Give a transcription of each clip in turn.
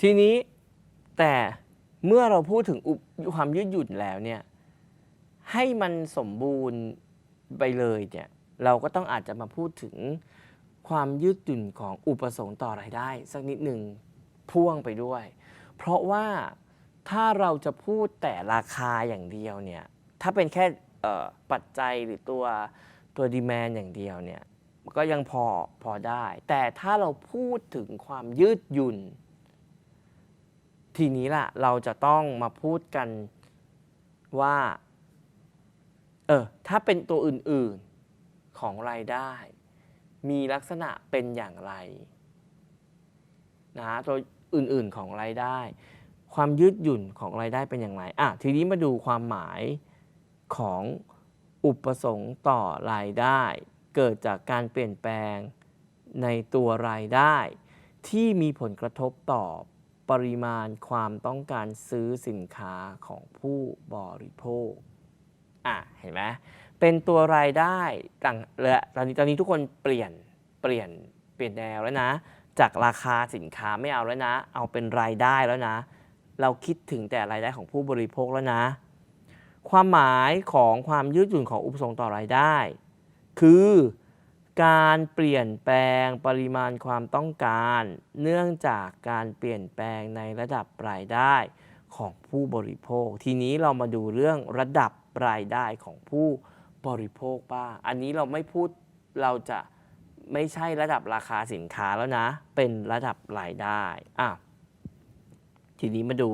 ทีนี้แต่เมื่อเราพูดถึงความยืดหยุ่นแล้วเนี่ยให้มันสมบูรณ์ไปเลยเนี่ยเราก็ต้องอาจจะมาพูดถึงความยืดหยุ่นของอุปสงค์ต่อรายได้ สักนิดหนึ่งพ่วงไปด้วย เพราะว่าถ้าเราจะพูดแต่ราคาอย่างเดียวเนี่ยถ้าเป็นแค่ปัจจัยหรือตัวตัวดีแมนอย่างเดียวเนี่ยก็ยังพอพอได้ แต่ถ้าเราพูดถึงความยืดหยุ่น ทีนี้ล่ะ เราจะต้องมาพูดกันว่า เออ ถ้าเป็นตัวอื่นๆของรายได้ มีลักษณะเป็นอย่างไรนะตัวอื่นๆของรายได้ ความยืดหยุ่นของรายได้เป็นอย่างไรอะทีนี้มาดูความหมายของอุปสงค์ต่อรายได้ เกิดจากการเปลี่ยนแปลงในตัวรายได้ ที่มีผลกระทบต่อ ปริมาณความต้องการซื้อสินค้าของผู้บริโภค อะ เห็นไหมเป็นตัวรายได้ต่างและตอนนี้ตอนนี้ทุกคนเปลี่ยนเปลี่ยนเปลี่ยนแนวแล้วนะ จากราคาสินค้าไม่เอาแล้วนะ เอาเป็นรายได้แล้วนะ เราคิดถึงแต่รายได้ของผู้บริโภคแล้วนะ ความหมายของความยืดหยุ่นของอุปสงค์ต่อรายได้ คือ การเปลี่ยนแปลงปริมาณความต้องการ เนื่องจากการเปลี่ยนแปลงในระดับรายได้ของผู้บริโภค ทีนี้เรามาดูเรื่องระดับรายได้ของผู้บริโภคบ้างอันนี้เราไม่พูดเราจะไม่ใช่ระดับราคาสินค้าแล้วนะ เป็นระดับรายได้อะทีนี้มาดู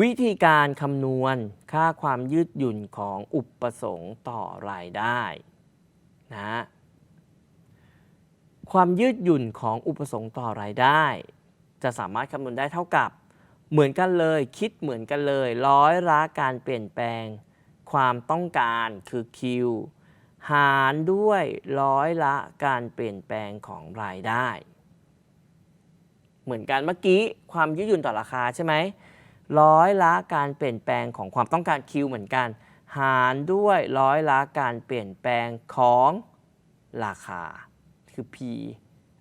วิธีการคำนวณค่าความยืดหยุ่นของอุปสงค์ต่อรายได้ นะความยืดหยุ่นของอุปสงค์ต่อรายได้ จะสามารถคำนวณได้เท่ากับเหมือนกันเลย คิดเหมือนกันเลย ร้อยละการเปลี่ยนแปลง ความต้องการคือ Q หารด้วยร้อยละการเปลี่ยนแปลงของรายได้ เหมือนกันเมื่อกี้ความยืดหยุ่นต่อราคาใช่ไหมร้อยละการเปลี่ยนแปลงของความต้องการ Q เหมือนกัน หารด้วยร้อยละการเปลี่ยนแปลงของราคา คือ P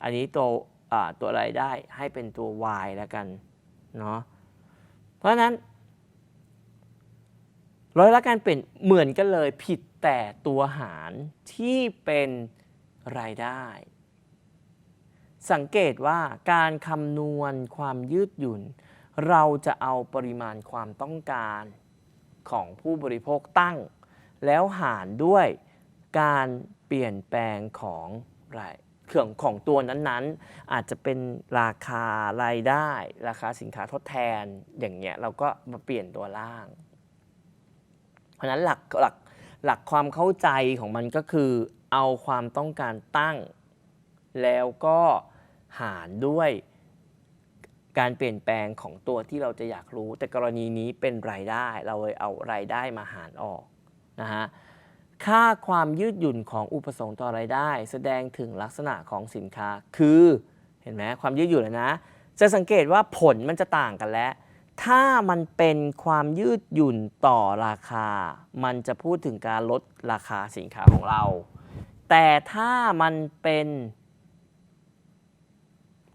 อันนี้ตัวตัวรายได้ให้เป็นตัว Y แล้วกันเนาะ เพราะฉะนั้น ร้อยละการเปลี่ยนเหมือนกันเลยผิดแต่ตัวหารที่เป็นรายได้ สังเกตว่าการคำนวณความยืดหยุ่น เราจะเอาปริมาณความต้องการ ของผู้บริโภคตั้ง แล้วหารด้วยการเปลี่ยนแปลงของรายเครื่องของตัวนั้นๆ อาจจะเป็นราคารายได้ ราคาสินค้าทดแทนอย่างเงี้ยเราก็มาเปลี่ยนตัวล่าง เพราะฉะนั้นหลักหลักหลักความเข้าใจของมันก็คือ เอาความต้องการตั้ง แล้วก็หารด้วย การเปลี่ยนแปลงของตัวที่เราจะอยากรู้ แต่กรณีนี้เป็นรายได้เราเลยเอารายได้มาหารออกนะฮะค่าความยืดหยุ่นของอุปสงค์ต่อรายได้ แสดงถึงลักษณะของสินค้า คือเห็นไหมความยืดหยุ่นนะ จะสังเกตว่าผลมันจะต่างกันแล้ว ถ้ามันเป็นความยืดหยุ่นต่อราคา มันจะพูดถึงการลดราคาสินค้าของเรา แต่ถ้ามันเป็น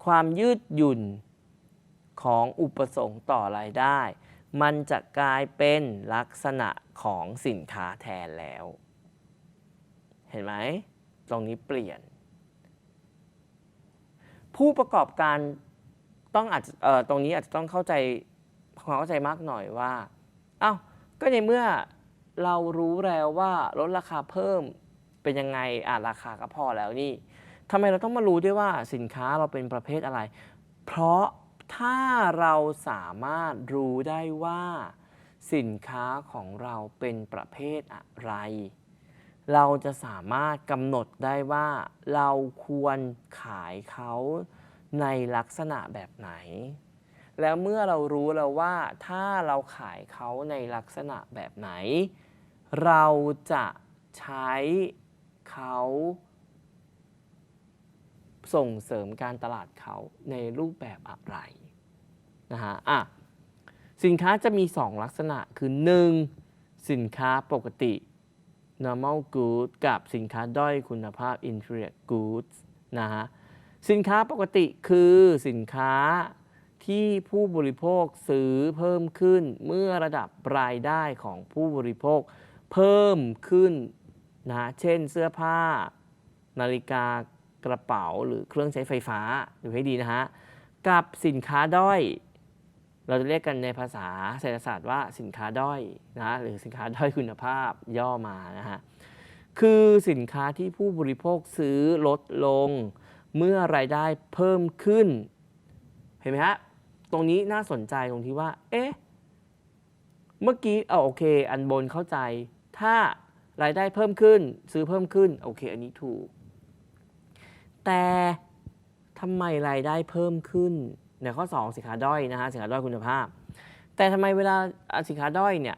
ความยืดหยุ่น ของอุปสงค์ต่อรายได้ มันจะกลายเป็นลักษณะของสินค้าแทนแล้ว เห็นไหม ตรงนี้เปลี่ยน ผู้ประกอบการต้องอาจจะตรงนี้อาจจะต้องเข้าใจความเข้าใจมากหน่อยว่าอ้าวก็ในเมื่อเรารู้แล้วว่าลดราคาเพิ่มเป็นยังไงอะราคาก็พอแล้วนี่ทำไมเราต้องมารู้ด้วยว่าสินค้าเราเป็นประเภทอะไร เพราะ ถ้าเราสามารถรู้ได้ว่า สินค้าของเราเป็นประเภทอะไร เราจะสามารถกำหนดได้ว่า เราควรขายเขาในลักษณะแบบไหน แล้วเมื่อเรารู้แล้วว่า ถ้าเราขายเขาในลักษณะแบบไหน เราจะใช้เขาส่งเสริมการตลาดเขาในรูปแบบอะไร นะฮะอะสินค้าจะมี 2 ลักษณะคือ 1. สินค้าปกติ normal goods กับสินค้าด้อยคุณภาพ inferior goods นะฮะสินค้าปกติคือสินค้าที่ผู้บริโภคซื้อเพิ่มขึ้นเมื่อระดับรายได้ของผู้บริโภคเพิ่มขึ้นนะเช่นเสื้อผ้า นาฬิกากระเป๋าหรือเครื่องใช้ไฟฟ้าดูให้ดีนะฮะกับสินค้าด้อย เราจะเรียกกันในภาษาเศรษฐศาสตร์ว่าสินค้าด้อยนะหรือสินค้าด้อยคุณภาพย่อมานะฮะคือสินค้าที่ผู้บริโภคซื้อลดลง เมื่อรายได้เพิ่มขึ้น เห็นไหมฮะตรงนี้น่าสนใจตรงที่ว่า เอ๊ะ เมื่อกี้เอาโอเค อันบนเข้าใจ ถ้ารายได้เพิ่มขึ้น ซื้อเพิ่มขึ้น โอเค อันนี้ถูก แต่ทำไมรายได้เพิ่มขึ้น ในข้อ 2 สินค้าด้อยนะฮะสินค้าด้อยคุณภาพ แต่ทำไมเวลาสินค้าด้อยเนี่ย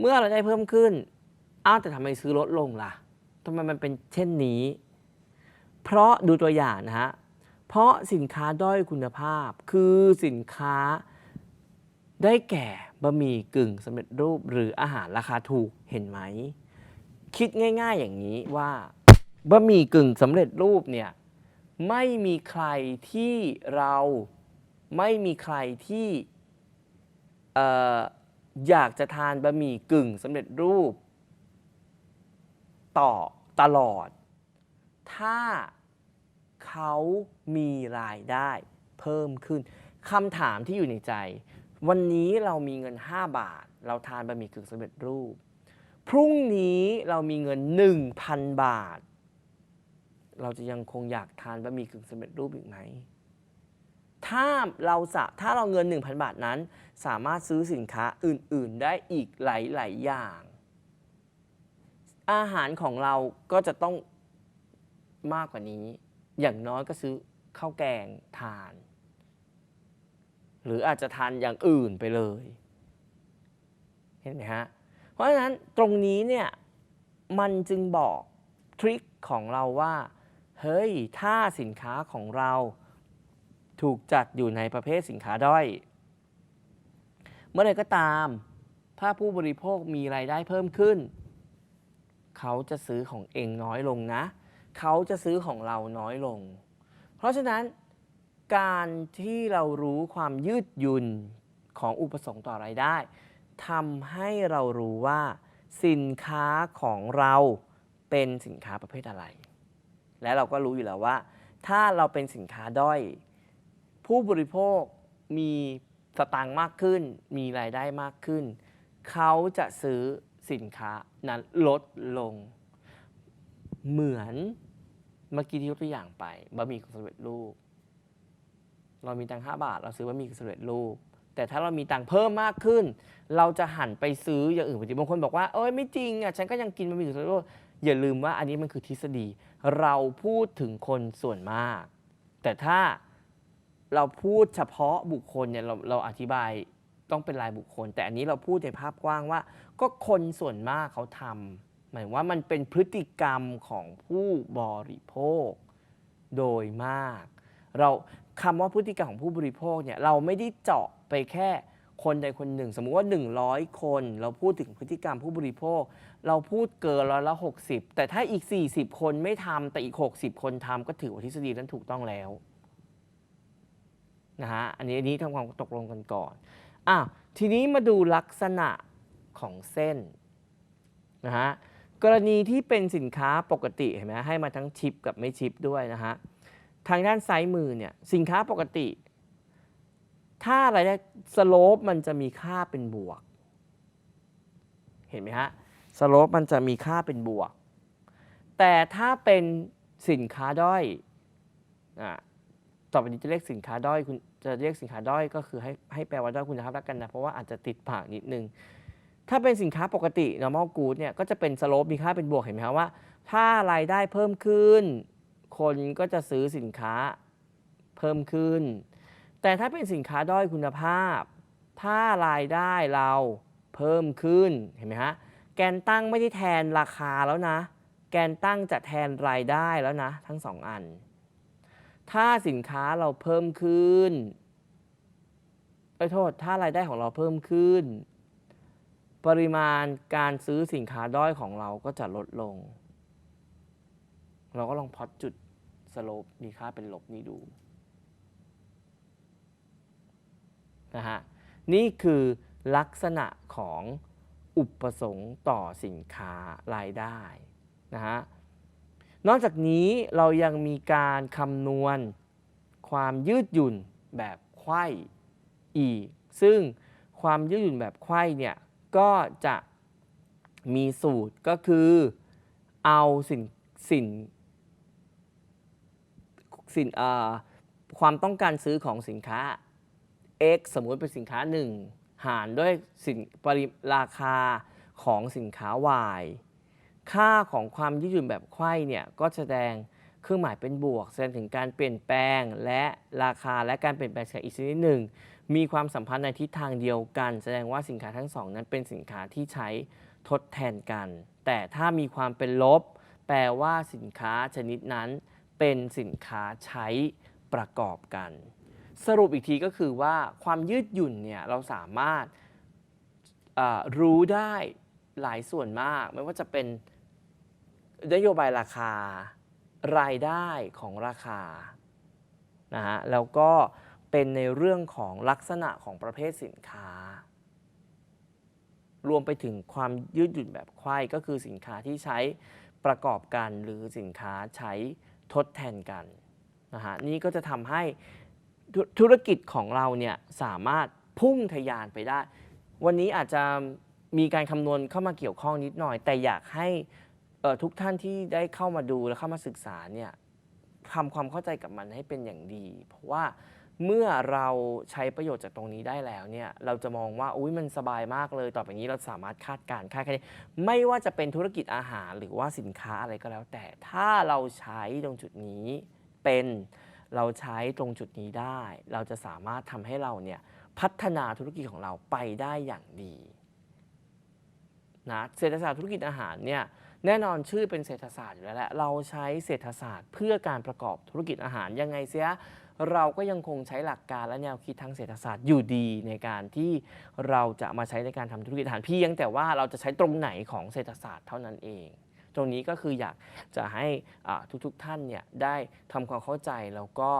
เมื่อรายได้เพิ่มขึ้นอ้าวแต่ทำไมซื้อลดลงล่ะทำไมมันเป็นเช่นนี้ เพราะดูตัวอย่างนะฮะเพราะสินค้าด้อยคุณภาพ คือสินค้าได้แก่บะหมี่กึ่งสำเร็จรูปหรืออาหารราคาถูกเห็นไหม คิดง่าย ๆอย่างนี้ว่าบะหมี่กึ่งสำเร็จรูปเนี่ยไม่มีใครที่เรา ไม่มีใครที่เอ่ออยากจะทานบะหมี่กึ่งสำเร็จรูป ต่อตลอด ถ้าเขามีรายได้เพิ่มขึ้นคำถามที่อยู่ในใจ วันนี้เรามีเงิน 5 บาท เราทานบะหมี่กึ่งสำเร็จรูป พรุ่งนี้เรามีเงิน 1,000 บาท เราจะยังคงอยากทานบะหมี่กึ่งสำเร็จรูปอีกไหม ถ้าเราสะถ้าเราเงิน 1,000 บาทนั้น สามารถซื้อสินค้าอื่น ๆ ได้อีกหลาย ๆ อย่าง อาหารของเราก็จะต้องมากกว่านี้ อย่างน้อยก็ซื้อข้าวแกงทาน หรืออาจจะทานอย่างอื่นไปเลย เห็นไหมฮะ เพราะฉะนั้นตรงนี้เนี่ยมันจึงบอกทริคของเราว่า เฮ้ย ถ้าสินค้าของเรา ถูกจัดอยู่ในประเภทสินค้าด้อย เมื่อไรก็ตาม ถ้าผู้บริโภคมีรายได้เพิ่มขึ้น เขาจะซื้อของเองน้อยลงนะ เขาจะซื้อของเราน้อยลง เพราะฉะนั้นการที่เรารู้ความยืดหยุ่นของอุปสงค์ต่อรายได้ทำให้เรารู้ว่า สินค้าของเราเป็นสินค้าประเภทอะไร และเราก็รู้อยู่แล้วว่า ถ้าเราเป็นสินค้าด้อย ผู้บริโภคมีสตางค์มากขึ้น มีรายได้มากขึ้น เขาจะซื้อสินค้านั้นลดลง เหมือนเมื่อกี้ที่ยกตัวอย่างไปบะหมี่กึ่งสำเร็จรูป เรามีตังค์5บาท เราซื้อบะหมี่กึ่งสำเร็จรูป แต่ถ้าเรามีตังค์เพิ่มมากขึ้น เราจะหันไปซื้ออย่างอื่นบางทีบางคนบอกว่าเอ้ยไม่จริงอะฉันก็ยังกินบะหมี่กึ่งสำเร็จรูปอย่าลืมว่าอันนี้มันคือทฤษฎี เราพูดถึงคนส่วนมาก แต่ถ้า เราพูดเฉพาะบุคคลเนี่ยเราเราอธิบายต้องเป็นรายบุคคล แต่อันนี้เราพูดในภาพกว้างว่า ก็คนส่วนมากเขาทำหมายว่ามันเป็นพฤติกรรมของผู้บริโภคโดยมาก เราคำว่าพฤติกรรมของผู้บริโภคเนี่ยเราไม่ได้เจาะไปแค่คนใดคนหนึ่ง สมมุติว่า 100 คน เราพูดถึงพฤติกรรมผู้บริโภค เราพูดเกินร้อยละ 60 แต่ถ้าอีก 40 คนไม่ทำแต่อีก 60 คนทำก็ถือว่าทฤษฎีนั้นถูกต้องแล้ว นะฮะอันนี้อันนี้ทำความตกลงกันก่อนอ้าวทีนี้มาดูลักษณะของเส้นนะฮะกรณีที่เป็นสินค้าปกติเห็นไหมให้มาทั้งชิปกับไม่ชิปด้วยนะฮะทางด้านซ้ายมือเนี่ยสินค้าปกติ ถ้าอะไรได้สโลปมันจะมีค่าเป็นบวก เห็นไหมฮะสโลปมันจะมีค่าเป็นบวก แต่ถ้าเป็นสินค้าด้อยอะ ต่อไปนี้จะเรียกสินค้าด้อยคุณจะเรียกสินค้าด้อยก็คือให้ให้แปลว่าด้อยคุณภาพแล้วกันนะเพราะว่าอาจจะติดปากนิดนึง ถ้าเป็นสินค้าปกติ normal good เนี่ยก็จะเป็นสโลปมีค่าเป็นบวกเห็นไหมครับว่า ถ้ารายได้เพิ่มขึ้น คนก็จะซื้อสินค้าเพิ่มขึ้น แต่ถ้าเป็นสินค้าด้อยคุณภาพ ถ้ารายได้เราเพิ่มขึ้นเห็นไหมฮะแกนตั้งไม่ได้แทนราคาแล้วนะ แกนตั้งจะแทนรายได้แล้วนะ ทั้งสองอัน ถ้าสินค้าเราเพิ่มขึ้นไปโทษ ถ้ารายได้ของเราเพิ่มขึ้น ปริมาณการซื้อสินค้าด้อยของเราก็จะลดลง เราก็ลองพอดจุดสโลปมีค่าเป็นลบนี้ดูนะฮะนี่คือลักษณะของอุปสงค์ต่อสินค้ารายได้นะฮะ นอกจากนี้เรายังมีการคำนวณความยืดหยุ่นแบบไขว้อีก ซึ่งความยืดหยุ่นแบบไขว้เนี่ยก็จะมีสูตรก็คือเอาสินสินสินความต้องการซื้อของสินค้า X สมมุติเป็นสินค้า 1 หารด้วยสินปริราคาของสินค้า Y ค่าของความยืดหยุ่นแบบไขว้เนี่ยก็แสดงเครื่องหมายเป็นบวก แสดงถึงการเปลี่ยนแปลงและราคาและการเปลี่ยนแปลงจาอีกชนิดหนึ่ง มีความสัมพันธ์ในทิศทางเดียวกัน แสดงว่าสินค้าทั้งสองนั้นเป็นสินค้าที่ใช้ทดแทนกัน แต่ถ้ามีความเป็นลบ แปลว่าสินค้าชนิดนั้น เป็นสินค้าใช้ประกอบกัน สรุปอีกทีก็คือว่าความยืดหยุ่นเนี่ยเราสามารถรู้ได้หลายส่วนมาก ไม่ว่าจะเป็น นโยบายราคารายได้ของราคานะฮะแล้วก็เป็นในเรื่องของลักษณะของประเภทสินค้า รวมไปถึงความยืดหยุ่นแบบไข้ก็คือสินค้าที่ใช้ประกอบกันหรือสินค้าใช้ทดแทนกันนะฮะนี่ก็จะทำให้ธุรกิจของเราเนี่ยสามารถพุ่งทะยานไปได้ วันนี้อาจจะมีการคำนวณเข้ามาเกี่ยวข้องนิดหน่อย แต่อยากให้ ทุกท่านที่ได้เข้ามาดูและเข้ามาศึกษาเนี่ยทำความเข้าใจกับมันให้เป็นอย่างดี เพราะว่าเมื่อเราใช้ประโยชน์จากตรงนี้ได้แล้วเนี่ยเราจะมองว่าอุ้ยมันสบายมากเลย ต่อไปนี้เราสามารถคาดการณ์คาดคะเนไม่ว่าจะเป็นธุรกิจอาหารหรือว่าสินค้าอะไรก็แล้ว แต่ถ้าเราใช้ตรงจุดนี้เป็นเราใช้ตรงจุดนี้ได้ เราจะสามารถทำให้เราเนี่ยพัฒนาธุรกิจของเราไปได้อย่างดีนะเศรษฐศาสตร์ธุรกิจอาหารเนี่ย แน่นอนชื่อเป็นเศรษฐศาสตร์อยู่แล้วแหละเราใช้เศรษฐศาสตร์ เพื่อการประกอบธุรกิจอาหารยังไงเสียเราก็ยังคงใช้หลักการและแนวคิดทางเศรษฐศาสตร์อยู่ดีในการที่เราจะมาใช้ในการทำธุรกิจอาหารเพียงแต่ว่าเราจะใช้ตรงไหนของเศรษฐศาสตร์เท่านั้นเอง ตรงนี้ก็คืออยากจะให้ทุกๆท่านเนี่ยได้ทำความเข้าใจแล้วก็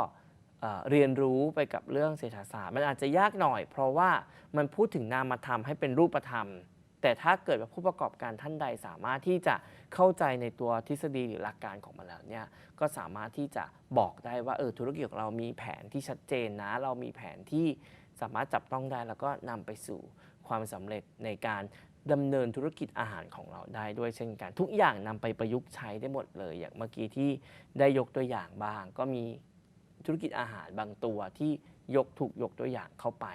เอ่อเรียนรู้ไปกับเรื่องเศรษฐศาสตร์ มันอาจจะยากหน่อย เพราะว่ามันพูดถึงนามธรรมให้เป็นรูปธรรม แต่ถ้าเกิดว่าผู้ประกอบการท่านใดสามารถที่จะเข้าใจในตัวทฤษฎีหรือหลักการของมันแล้วเนี่ยก็สามารถที่จะบอกได้ว่าเออธุรกิจของเรามีแผนที่ชัดเจนนะ เรามีแผนที่สามารถจับต้องได้แล้วก็นำไปสู่ความสำเร็จในการดำเนินธุรกิจอาหารของเราได้ด้วยเช่นกัน ทุกอย่างนำไปประยุกต์ใช้ได้หมดเลย อย่างเมื่อกี้ที่ได้ยกตัวอย่างบ้าง ก็มีธุรกิจอาหารบางตัวที่ยกถูกยกตัวอย่างเข้าไป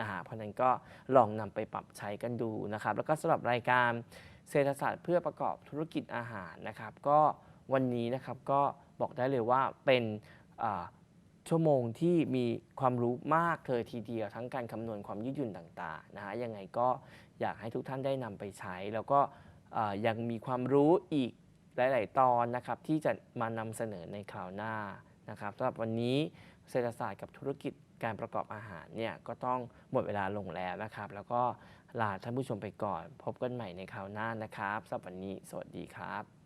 นะฮะเพราะนั้นก็ลองนำไปปรับใช้กันดูนะครับ แล้วก็สำหรับรายการเศรษฐศาสตร์เพื่อประกอบธุรกิจอาหารนะครับ ก็วันนี้นะครับก็บอกได้เลยว่าเป็นชั่วโมงที่มีความรู้มากเลยทีเดียว ทั้งการคำนวณความยืดหยุ่นต่างๆนะฮะยังไงก็อยากให้ทุกท่านได้นำไปใช้ แล้วก็ยังมีความรู้อีกหลาย ๆ ตอนนะครับที่จะมานำเสนอในคราวหน้านะครับสำหรับวันนี้เศรษฐศาสตร์กับธุรกิจ การประกอบอาหารเนี่ยก็ต้องหมดเวลาลงแล้วนะครับ แล้วก็ลาท่านผู้ชมไปก่อน พบกันใหม่ในคราวหน้านะครับสำหรับวันนี้สวัสดีครับ